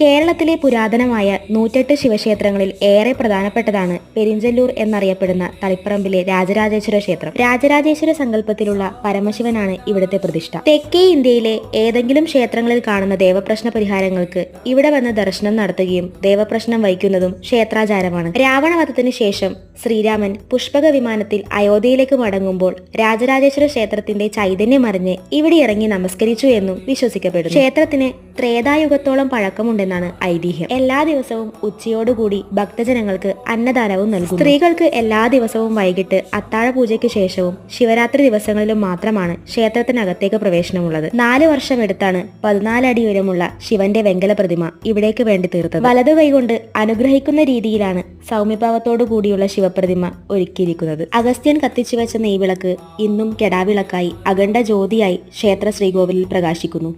കേരളത്തിലെ പുരാതനമായ നൂറ്റെട്ട് ശിവക്ഷേത്രങ്ങളിൽ ഏറെ പ്രധാനപ്പെട്ടതാണ് പെരിഞ്ചല്ലൂർ എന്നറിയപ്പെടുന്ന തളിപ്പറമ്പിലെ രാജരാജേശ്വര ക്ഷേത്രം. രാജരാജേശ്വര സങ്കല്പത്തിലുള്ള പരമശിവനാണ് ഇവിടുത്തെ പ്രതിഷ്ഠ. തെക്കേ ഇന്ത്യയിലെ ഏതെങ്കിലും ക്ഷേത്രങ്ങളിൽ കാണുന്ന ദേവപ്രശ്ന പരിഹാരങ്ങൾക്ക് ഇവിടെ വന്ന് ദർശനം നടത്തുകയും ദേവപ്രശ്നം വഹിക്കുന്നതും ക്ഷേത്രാചാരമാണ്. രാവണവധത്തിന് ശേഷം ശ്രീരാമൻ പുഷ്പക വിമാനത്തിൽ അയോധ്യയിലേക്ക് മടങ്ങുമ്പോൾ രാജരാജേശ്വര ക്ഷേത്രത്തിന്റെ ചൈതന്യം അറിഞ്ഞ് ഇവിടെ ഇറങ്ങി നമസ്കരിച്ചു എന്നും വിശ്വസിക്കപ്പെടുന്നു. ക്ഷേത്രത്തിന് ത്രേതായുഗത്തോളം പഴക്കമുണ്ടെന്നാണ് ഐതിഹ്യം. എല്ലാ ദിവസവും ഉച്ചയോടുകൂടി ഭക്തജനങ്ങൾക്ക് അന്നദാനവും നൽകും സ്ത്രീകൾക്ക് എല്ലാ ദിവസവും വൈകിട്ട് അത്താഴ പൂജയ്ക്ക് ശേഷവും ശിവരാത്രി ദിവസങ്ങളിലും മാത്രമാണ് ക്ഷേത്രത്തിനകത്തേക്ക് പ്രവേശനമുള്ളത്. നാല് വർഷം എടുത്താണ് പതിനാലടി ഉയരമുള്ള ശിവന്റെ വെങ്കല പ്രതിമ ഇവിടേക്ക് വേണ്ടി തീർത്തത്. വലതു കൈകൊണ്ട് അനുഗ്രഹിക്കുന്ന രീതിയിലാണ് സൗമ്യഭാവത്തോടു കൂടിയുള്ള ശിവപ്രതിമ ഒരുക്കിയിരിക്കുന്നത്. അഗസ്ത്യൻ കത്തിച്ചു വെച്ച നെയ്വിളക്ക് ഇന്നും കെടാവിളക്കായി അഖണ്ഡ ജ്യോതിയായി ക്ഷേത്ര ശ്രീകോവിലിൽ പ്രകാശിക്കുന്നു.